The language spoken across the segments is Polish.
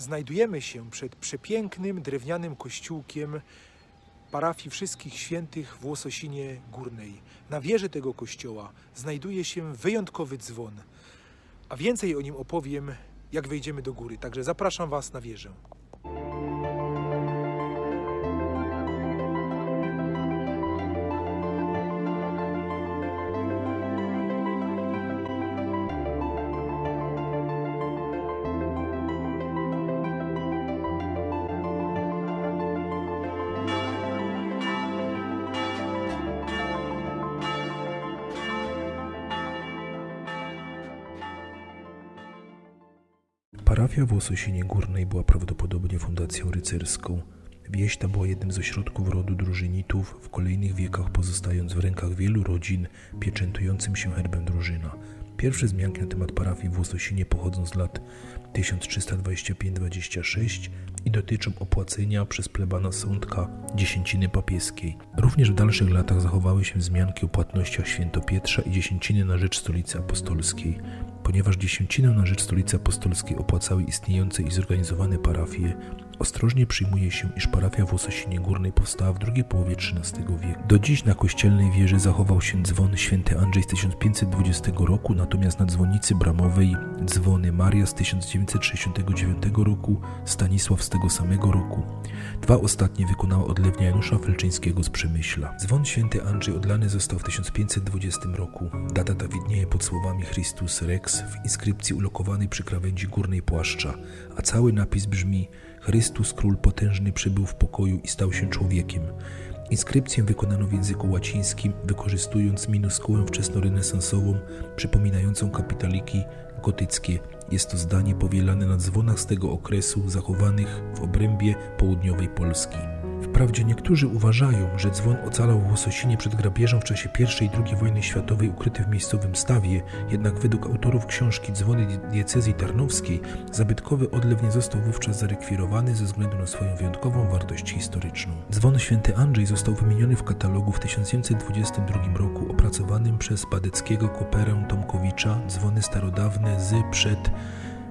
Znajdujemy się przed przepięknym drewnianym kościółkiem parafii Wszystkich Świętych w Łososinie Górnej. Na wieży tego kościoła znajduje się wyjątkowy dzwon. A więcej o nim opowiem, jak wejdziemy do góry. Także zapraszam Was na wieżę. Parafia w Łososinie Górnej była prawdopodobnie fundacją rycerską. Wieś ta była jednym z ośrodków rodu drużynitów, w kolejnych wiekach pozostając w rękach wielu rodzin pieczętującym się herbem drużyna. Pierwsze wzmianki na temat parafii w Łososinie pochodzą z lat 1325-26 i dotyczą opłacenia przez plebana sądka dziesięciny papieskiej. Również w dalszych latach zachowały się wzmianki o płatnościach świętopietrza i dziesięciny na rzecz stolicy apostolskiej. Ponieważ dziesięcinę na rzecz stolicy apostolskiej opłacały istniejące i zorganizowane parafie, ostrożnie przyjmuje się, iż parafia w Łososinie Górnej powstała w drugiej połowie XIII wieku. Do dziś na kościelnej wieży zachował się dzwon święty Andrzej z 1520 roku, natomiast na dzwonicy bramowej dzwony Maria z 1969 roku, Stanisław z tego samego roku. Dwa ostatnie wykonała odlewnia Janusza Felczyńskiego z Przemyśla. Dzwon święty Andrzej odlany został w 1520 roku. Data ta widnieje pod słowami Christus Rex w inskrypcji ulokowanej przy krawędzi górnej płaszcza, a cały napis brzmi Chrystus Król Potężny przybył w pokoju i stał się człowiekiem. Inskrypcję wykonano w języku łacińskim, wykorzystując minuskułę wczesnorenesansową, przypominającą kapitaliki gotyckie. Jest to zdanie powielane na dzwonach z tego okresu, zachowanych w obrębie południowej Polski. Wprawdzie niektórzy uważają, że dzwon ocalał Łososinie przed grabieżą w czasie I i II wojny światowej ukryty w miejscowym stawie, jednak według autorów książki Dzwony diecezji tarnowskiej zabytkowy odlew nie został wówczas zarekwirowany ze względu na swoją wyjątkową wartość historyczną. Dzwon święty Andrzej został wymieniony w katalogu w 1922 roku opracowanym przez Badeckiego Koperę Tomkowicza Dzwony starodawne z przed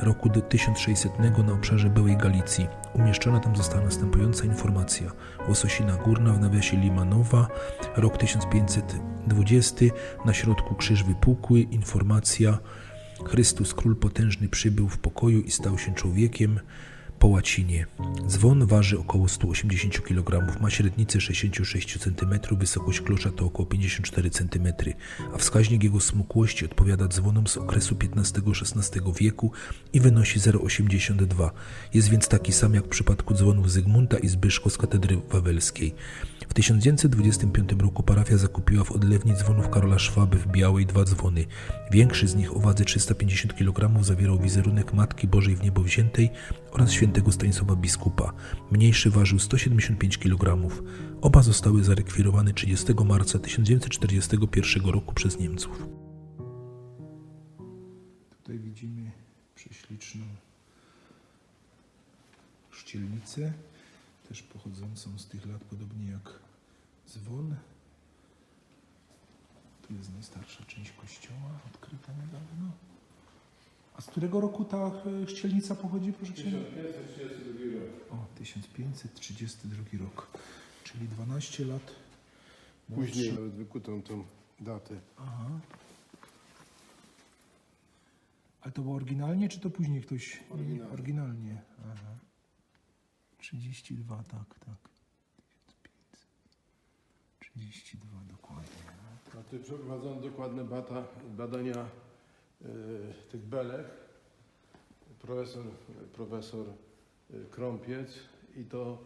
roku do 1600 na obszarze byłej Galicji. Umieszczona tam została następująca informacja. Łososina Górna w nawiasie Limanowa, rok 1520, na środku krzyż wypukły, informacja Chrystus Król Potężny przybył w pokoju i stał się człowiekiem po łacinie. Dzwon waży około 180 kg, ma średnicę 66 cm, wysokość klosza to około 54 cm, a wskaźnik jego smukłości odpowiada dzwonom z okresu XV-XVI wieku i wynosi 0,82. Jest więc taki sam jak w przypadku dzwonów Zygmunta i Zbyszko z katedry wawelskiej. W 1925 roku parafia zakupiła w odlewni dzwonów Karola Szwaby w Białej dwa dzwony. Większy z nich o wadze 350 kg zawierał wizerunek Matki Bożej w niebo wziętej oraz świętego Stanisława biskupa. Mniejszy ważył 175 kg. Oba zostały zarekwirowane 30 marca 1941 roku przez Niemców. Tutaj widzimy prześliczną chrzcielnicę, też pochodzącą z tych lat, podobnie jak dzwon. Tu jest najstarsza część kościoła, odkryta niedawno. A z którego roku ta e, chrzcielnica pochodzi, proszę księdza? 1532 rok. O, 1532 rok, czyli 12 lat. Później nawet wykutą tą datę. Aha. Ale to było oryginalnie, czy to później ktoś? Oryginalnie. Oryginalnie. Aha. 32, tak, tak. 1500. 32 dokładnie. A tu przeprowadzono dokładne bata, badania tych belek. Profesor, profesor e, Krąpiec i to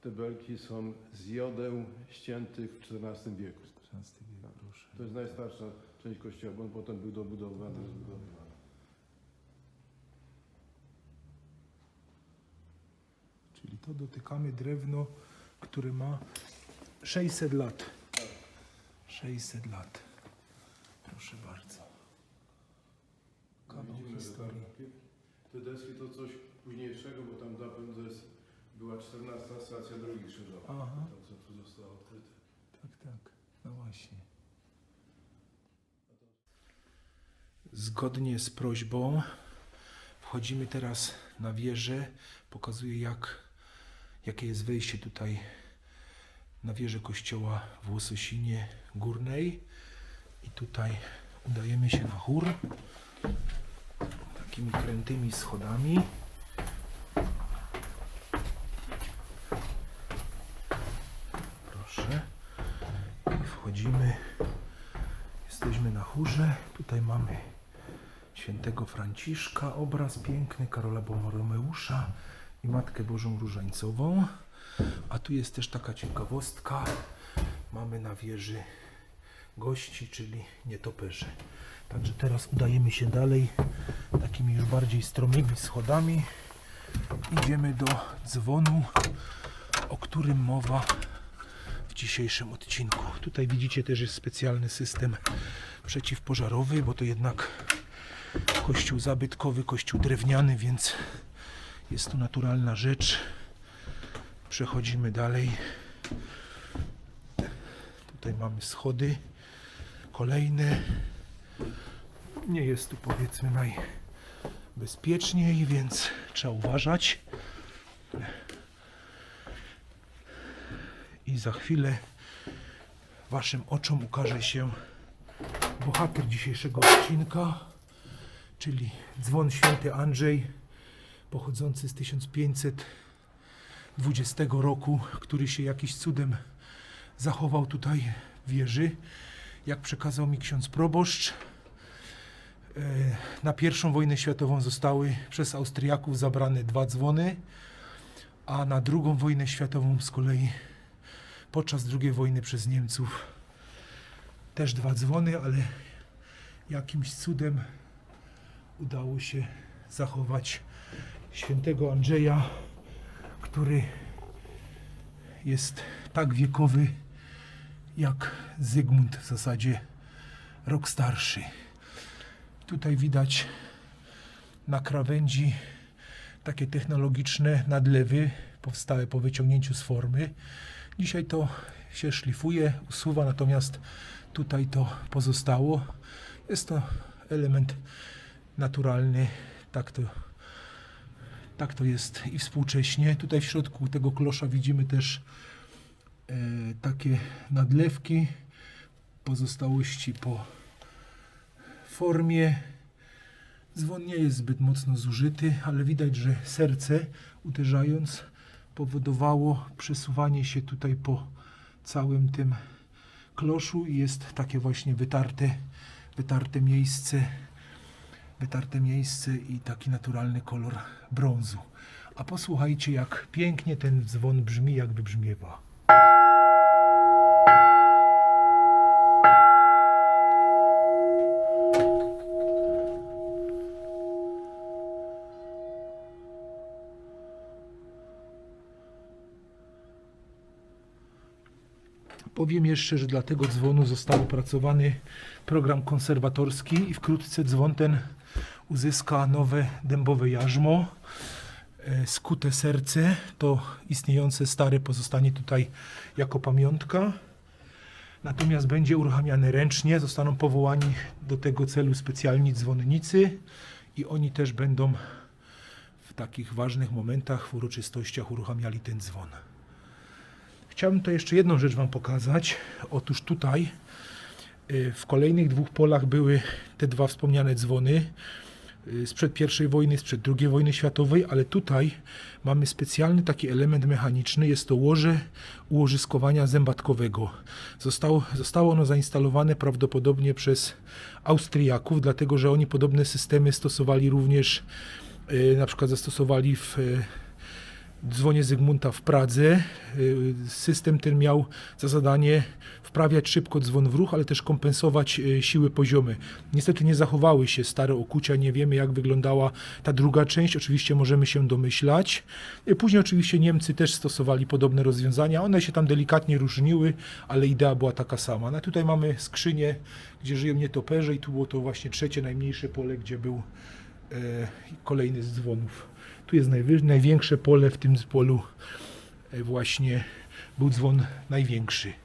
te belki są z jodeł ściętych w XIV wieku. 16 wiek, proszę. To jest najstarsza część kościoła, bo on potem był dobudowany. rozbudowany. Czyli to dotykamy drewno, które ma 600 lat. 600 lat. Proszę bardzo. Historii. tam Te deski to coś późniejszego, bo tam zapewne jest, była 14 stacja drogi krzyżowej. Aha. To, co tu zostało odkryte. Tak, tak. No właśnie. Zgodnie z prośbą Wchodzimy teraz na wieżę. Pokazuję jak, jakie jest wejście tutaj na wieżę kościoła w Łososinie Górnej. I tutaj udajemy się na chór takimi krętymi schodami. Proszę. I wchodzimy. Jesteśmy na chórze. Tutaj mamy świętego Franciszka, obraz piękny Karola Borromeusza i Matkę Bożą Różańcową. A tu jest też taka ciekawostka. Mamy na wieży gości, czyli nietoperze. Także teraz udajemy się dalej takimi już bardziej stromymi schodami. Idziemy do dzwonu, o którym mowa w dzisiejszym odcinku. Tutaj widzicie też jest specjalny system przeciwpożarowy, bo to jednak kościół zabytkowy, kościół drewniany, więc jest to naturalna rzecz. Przechodzimy dalej. Tutaj mamy schody kolejne. Nie jest tu powiedzmy najbezpieczniej, więc trzeba uważać. I za chwilę Waszym oczom ukaże się bohater dzisiejszego odcinka, czyli dzwon święty Andrzej, pochodzący z 1520 roku, który się jakiś cudem zachował tutaj w wieży. Jak przekazał mi ksiądz proboszcz, e, na pierwszą wojnę światową zostały przez Austriaków zabrane dwa dzwony, a na drugą wojnę światową z kolei podczas II wojny przez Niemców też dwa dzwony, ale jakimś cudem udało się zachować świętego Andrzeja, który jest tak wiekowy jak Zygmunt w zasadzie rok starszy. Tutaj widać na krawędzi takie technologiczne nadlewy powstałe po wyciągnięciu z formy. Dzisiaj to się szlifuje, usuwa, natomiast tutaj to pozostało. Jest to element naturalny, tak to, tak to jest i współcześnie. Tutaj w środku tego klosza widzimy też takie nadlewki, pozostałości po formie. Dzwon nie jest zbyt mocno zużyty, ale widać, że serce uderzając powodowało przesuwanie się tutaj po całym tym kloszu i jest takie właśnie wytarte, wytarte miejsce, wytarte miejsce i taki naturalny kolor brązu. A posłuchajcie, jak pięknie ten dzwon brzmi, jakby brzmiewa. Powiem jeszcze, że dla tego dzwonu został opracowany program konserwatorski i wkrótce dzwon ten uzyska nowe dębowe jarzmo. E, Skute serce to istniejące stare pozostanie tutaj jako pamiątka. Natomiast będzie uruchamiany ręcznie, zostaną powołani do tego celu specjalni dzwonnicy i oni też będą w takich ważnych momentach, w uroczystościach uruchamiali ten dzwon. Chciałbym to jeszcze jedną rzecz Wam pokazać. Otóż tutaj y, w kolejnych dwóch polach były te dwa wspomniane dzwony sprzed I wojny, sprzed II wojny światowej, ale tutaj mamy specjalny taki element mechaniczny. Jest to łoże ułożyskowania zębatkowego. Zostało, zostało ono zainstalowane prawdopodobnie przez Austriaków, dlatego że oni podobne systemy stosowali również, y, na przykład zastosowali w y, dzwonie Zygmunta w Pradze. Y, System ten miał za zadanie wprawiać szybko dzwon w ruch, ale też kompensować y, siły poziome. Niestety nie zachowały się stare okucia, nie wiemy jak wyglądała ta druga część, oczywiście możemy się domyślać. Y, Później oczywiście Niemcy też stosowali podobne rozwiązania, one się tam delikatnie różniły, ale idea była taka sama. No, tutaj mamy skrzynię, gdzie żyją nietoperze i tu było to właśnie trzecie, najmniejsze pole, gdzie był e, kolejny z dzwonów. Tu jest największe pole, w tym polu e, właśnie był dzwon największy.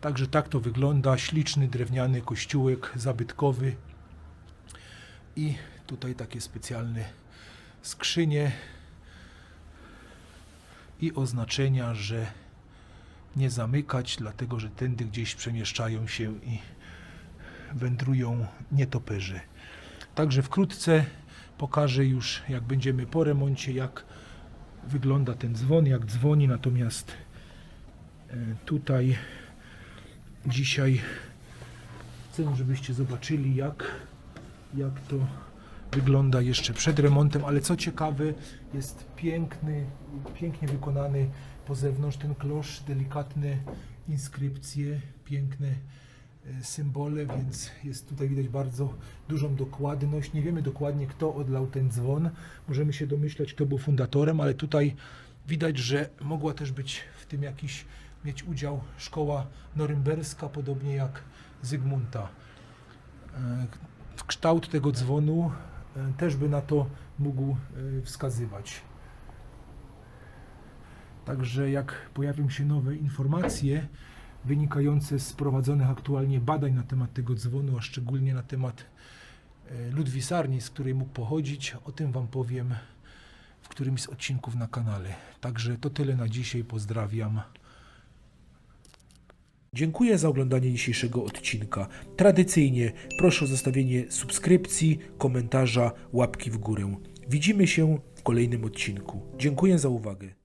Także tak to wygląda. Śliczny drewniany kościółek zabytkowy i tutaj takie specjalne skrzynie i oznaczenia, że nie zamykać, dlatego że tędy gdzieś przemieszczają się i wędrują nietoperze. Także wkrótce pokażę już, jak będziemy po remoncie, jak wygląda ten dzwon, jak dzwoni. Natomiast e, tutaj dzisiaj chcę, żebyście zobaczyli, jak, jak to wygląda jeszcze przed remontem, ale co ciekawe, jest piękny, pięknie wykonany po zewnątrz ten klosz, delikatne inskrypcje, piękne e, symbole, więc jest tutaj widać bardzo dużą dokładność. Nie wiemy dokładnie, kto odlał ten dzwon. Możemy się domyślać, kto był fundatorem, ale tutaj widać, że mogła też być tym jakiś mieć udział szkoła norymberska, podobnie jak Zygmunta. E, Kształt tego dzwonu e, też by na to mógł e, wskazywać. Także jak pojawią się nowe informacje wynikające z prowadzonych aktualnie badań na temat tego dzwonu, a szczególnie na temat Ludwisarni, z której mógł pochodzić, o tym Wam powiem w którymś z odcinków na kanale. Także to tyle na dzisiaj. Pozdrawiam. Dziękuję za oglądanie dzisiejszego odcinka. Tradycyjnie proszę o zostawienie subskrypcji, komentarza, łapki w górę. Widzimy się w kolejnym odcinku. Dziękuję za uwagę.